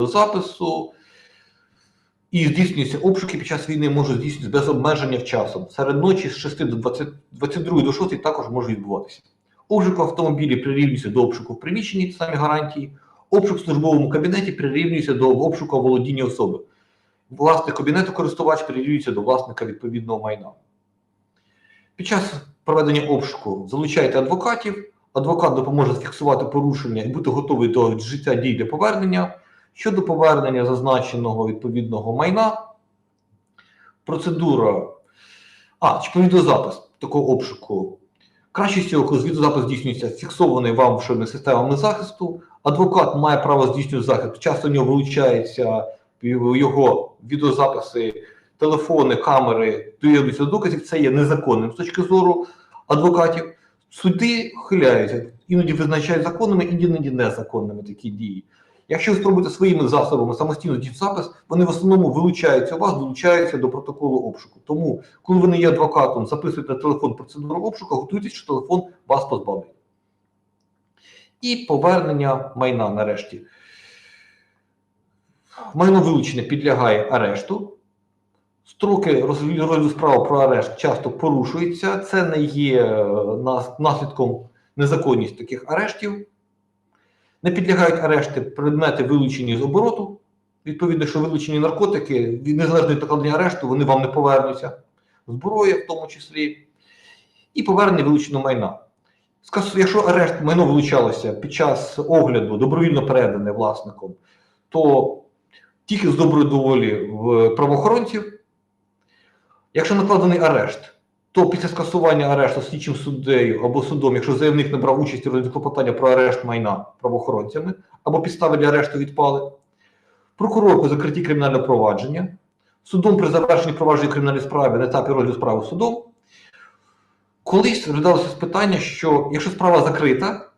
запису. І здійснюються обшуки під час війни можуть здійснюватися без обмеження в часом. Серед ночі з 6 до 20, 22 до 6 також може відбуватися. Обшук в автомобілі прирівнюється до обшуку в приміщенні, самі гарантії. Обшук в службовому кабінеті прирівнюється до обшуку володіння особи. Власник кабінету користувач прирівнюється до власника відповідного майна. Під час проведення обшуку залучайте адвокатів. Адвокат допоможе зафіксувати порушення і бути готовий до життя дій для повернення. Щодо повернення зазначеного відповідного майна, процедура. А, чи відеозапис такого обшуку. Краще всього, коли відеозапис здійснюється фіксований вам вшими системами захисту. Адвокат має право здійснювати захист. Часто у нього вилучаються його відеозаписи, телефони, камери, до доказів. Це є незаконним з точки зору адвокатів. Суди хиляються, іноді визначають законними, іноді незаконними такі дії. Якщо ви спробуєте своїми засобами самостійно здійснити запис, вони в основному вилучаються у вас, долучаються до протоколу обшуку. Тому, коли ви не є адвокатом, записуєте на телефон процедуру обшуку, готуйтесь, що телефон вас позбавить. І повернення майна нарешті. Майно вилучене підлягає арешту. Строки розгляду справи про арешт часто порушуються. Це не є е, наслідком незаконність таких арештів. Не підлягають арешти предмети вилучені з обороту. Відповідно, що вилучені наркотики, незалежно від накладення арешту, вони вам не повернуться. Зброя в тому числі. І повернення вилученого майна. Якщо арешт майно вилучалося під час огляду, добровільно передане власником, то тільки з доброї доволі в правоохоронців. Якщо накладений арешт, то після скасування арешту слідчим суддею або судом, якщо заявник не брав участь у розгляді клопотання про арешт майна правоохоронцями, або підстави для арешту відпали, прокурор по закритті кримінального провадження, судом при завершенні провадження кримінальної справи на етапі розгляду справи судом, колись розглядалося питання, що якщо справа закрита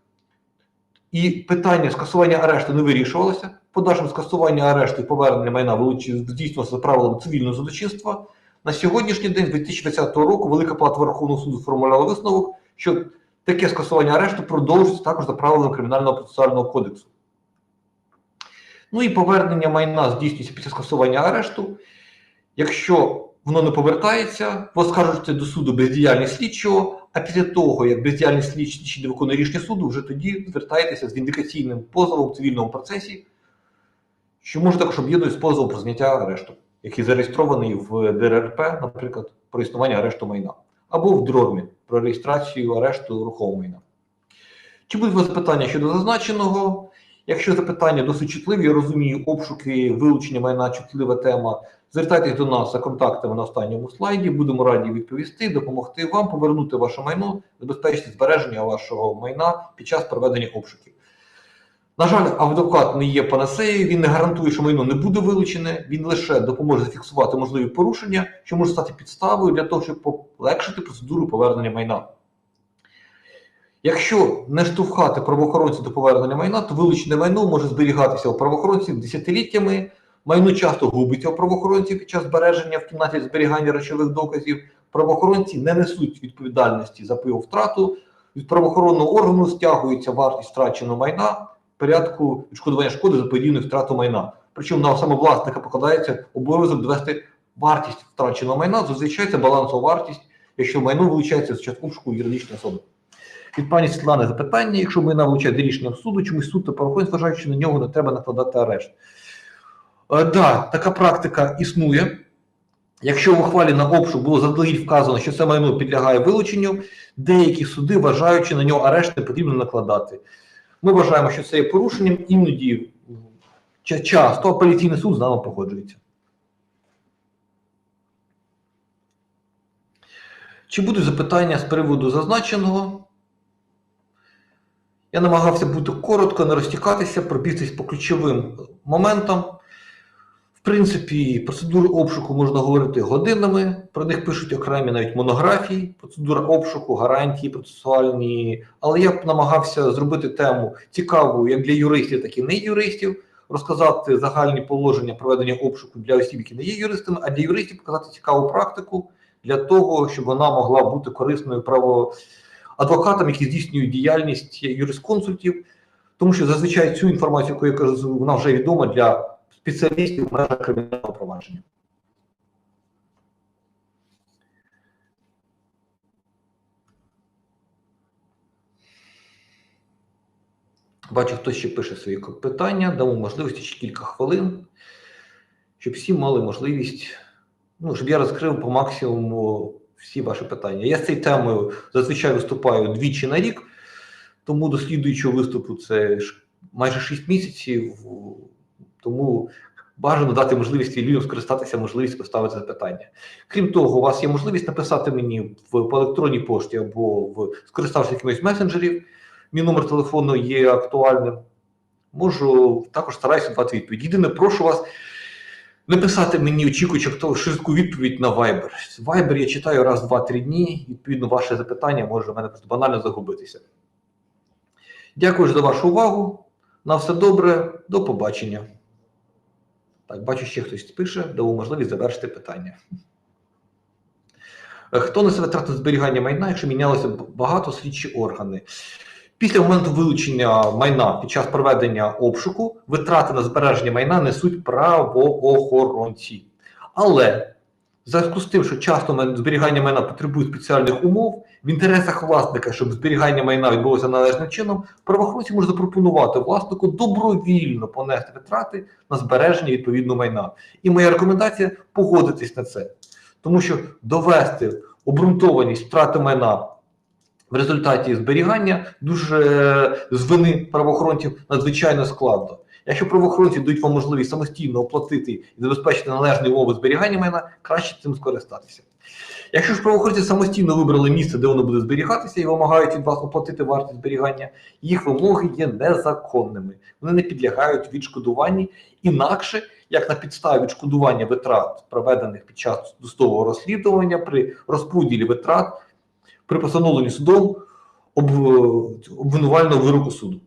і питання скасування арешту не вирішувалося, подальшим скасування арешту і повернення майна здійснювалося за правилами цивільного судочинства. На сьогоднішній день, 2020 року, Велика Палата Верховного суду сформулювала висновок, що таке скасування арешту продовжується також за правилами Кримінального процесуального кодексу. Ну і повернення майна здійснюється після скасування арешту. Якщо воно не повертається, ви скажете до суду бездіяльність слідчого, а після того, як бездіяльність слідчий не виконує рішення суду, вже тоді звертаєтеся з індикаційним позовом в цивільному процесі, що може також об'єднувати з позовом про зняття арешту який зареєстрований в ДРРП, наприклад, про існування арешту майна, або в ДРОРМі про реєстрацію арешту рухомого майна. Чи будуть у вас запитання щодо зазначеного? Якщо запитання досить чутливі, я розумію, обшуки, вилучення майна, чутлива тема, звертайтесь до нас за контактами на останньому слайді. Будемо раді відповісти, допомогти вам повернути ваше майно, забезпечити збереження вашого майна під час проведення обшуків. На жаль, адвокат не є панацеєю, він не гарантує, що майно не буде вилучене, він лише допоможе зафіксувати можливі порушення, що може стати підставою для того, щоб полегшити процедуру повернення майна. Якщо не штовхати правоохоронців до повернення майна, то вилучене майно може зберігатися у правоохоронців десятиліттями. Майно часто губиться у правоохоронців під час збереження в кімнаті зберігання речових доказів. Правоохоронці не несуть відповідальності за його втрату. Від правоохоронного органу стягується вартість втраченого майна порядку відшкодування шкоди за подібну втрату майна. Причому на саме власника покладається обов'язок довести вартість втраченого майна, зазвичай це балансова вартість, якщо майно вилучається з час обшуку юридичної особи. Від пані Світлани запитання, якщо майна вилучає до суду, чомусь суд та правоохоронець вважають, що на нього не треба накладати арешт. Так, е, да, така практика існує. Якщо в ухвалі на обшук було заздалегідь вказано, що це майно підлягає вилученню, деякі суди вважають, що на нього арешт не потрібно накладати. Ми вважаємо, що це є порушенням, іноді часто апеляційний суд з нами погоджується. Чи будуть запитання з приводу зазначеного? Я намагався бути коротко, не розтікатися, пробігтись по ключовим моментам принципі, процедури обшуку можна говорити годинами, про них пишуть окремі навіть монографії, процедура обшуку, гарантії процесуальні. Але я б намагався зробити тему цікаву як для юристів, так і не юристів, розказати загальні положення проведення обшуку для осіб, які не є юристами, а для юристів показати цікаву практику для того, щоб вона могла бути корисною право адвокатам, які здійснюють діяльність юрисконсультів. Тому що зазвичай цю інформацію, яку я кажу, вона вже відома для спеціалістів в межах кримінального провадження. Бачу, хтось ще пише свої питання, дамо можливості ще кілька хвилин, щоб всі мали можливість, ну, щоб я розкрив по максимуму всі ваші питання. Я з цією темою зазвичай виступаю двічі на рік, тому до слідуючого виступу це майже 6 місяців, тому бажано дати можливість людям скористатися можливістю поставити запитання. Крім того, у вас є можливість написати мені в по електронній пошті або в скориставшись якимось месенджерів. Мій номер телефону є актуальним. Можу також стараюся дати відповідь. Єдине, прошу вас не писати мені, очікуючи хто швидку відповідь на Viber. Viber я читаю раз, два, три дні. Відповідно, ваше запитання може в мене просто банально загубитися. Дякую за вашу увагу. На все добре, до побачення. Так, бачу, ще хтось пише, дав можливість завершити питання. Е, Хто несе витрати зберігання майна, якщо мінялися багато слідчі органи? Після моменту вилучення майна під час проведення обшуку витрати на збереження майна несуть правоохоронці. Але зв'язку з тим, що часто зберігання майна потребує спеціальних умов, в інтересах власника, щоб зберігання майна відбулося належним чином, правоохоронці можуть запропонувати власнику добровільно понести витрати на збереження відповідного майна. І моя рекомендація погодитись на це. Тому що довести обґрунтованість втрати майна в результаті зберігання дуже е, з вини правоохоронців надзвичайно складно. Якщо правоохоронці дають вам можливість самостійно оплатити і забезпечити належні умови зберігання майна, краще цим скористатися. Якщо ж правоохоронці самостійно вибрали місце, де воно буде зберігатися, і вимагають від вас оплатити вартість зберігання, їх вимоги є незаконними. Вони не підлягають відшкодуванні інакше, як на підставі відшкодування витрат, проведених під час досудового розслідування при розподілі витрат при постановленні судом об- обвинувального вироку суду.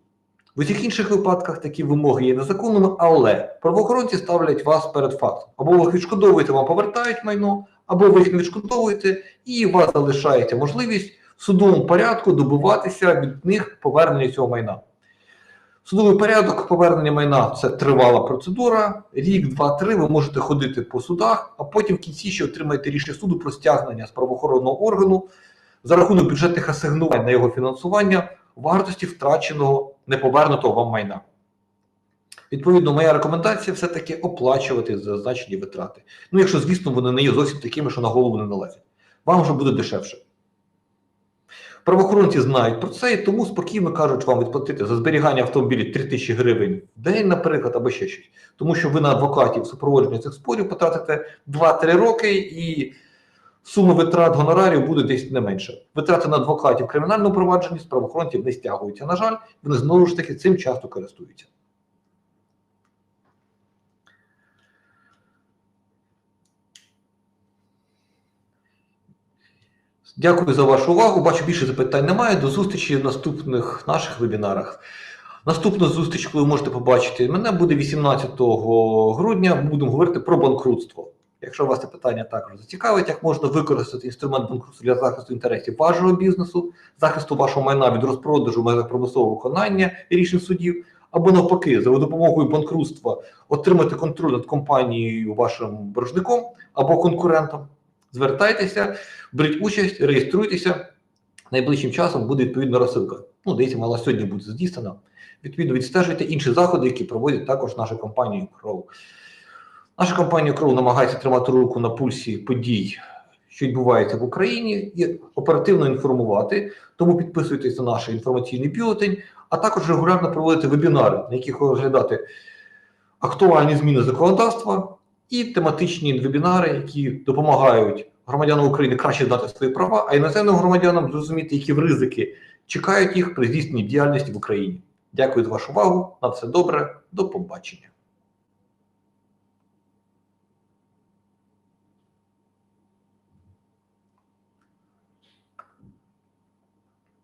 В усіх інших випадках такі вимоги є незаконними, але правоохоронці ставлять вас перед фактом. Або ви їх відшкодовуєте, вам повертають майно, або ви їх не відшкодовуєте, і вас залишається можливість в судовому порядку добиватися від них повернення цього майна. Судовий порядок повернення майна це тривала процедура. Рік, два, три ви можете ходити по судах, а потім в кінці ще отримаєте рішення суду про стягнення з правоохоронного органу за рахунок бюджетних асигнувань на його фінансування вартості втраченого неповернутого вам майна. Відповідно, моя рекомендація все-таки оплачувати зазначені витрати. Ну, якщо, звісно, вони не є зовсім такими, що на голову не налазять. Вам вже буде дешевше. Правоохоронці знають про це і тому спокійно кажуть вам відплатити за зберігання автомобілів 3 тисячі гривень в день, наприклад, або ще щось. Тому що ви на адвокатів супроводження цих спорів потратите 2-3 роки і сума витрат гонорарів буде десь не менше. Витрати на адвокатів в кримінальному провадженні з правоохоронців не стягуються. На жаль, вони знову ж таки цим часто користуються. Дякую за вашу увагу. Бачу, більше запитань немає. До зустрічі в наступних наших вебінарах. Наступна зустріч, коли ви можете побачити мене, буде 18 грудня. Будемо говорити про банкрутство. Якщо вас це питання також зацікавить, як можна використати інструмент банкрутства для захисту інтересів вашого бізнесу, захисту вашого майна від розпродажу межах промислового виконання рішень судів, або навпаки, за допомогою банкрутства отримати контроль над компанією вашим боржником або конкурентом. Звертайтеся, беріть участь, реєструйтеся. Найближчим часом буде відповідна розсилка. Ну, десь мала сьогодні буде здійснена. Відповідно, відстежуйте інші заходи, які проводять також наша компанія Crow. Наша компанія Crow намагається тримати руку на пульсі подій, що відбуваються в Україні, і оперативно інформувати. Тому підписуйтесь на наш інформаційний бюлетень, а також регулярно проводити вебінари, на яких розглядати актуальні зміни законодавства і тематичні вебінари, які допомагають громадянам України краще знати свої права, а іноземним громадянам зрозуміти, які ризики чекають їх при здійсненні діяльності в Україні. Дякую за вашу увагу. На все добре, до побачення.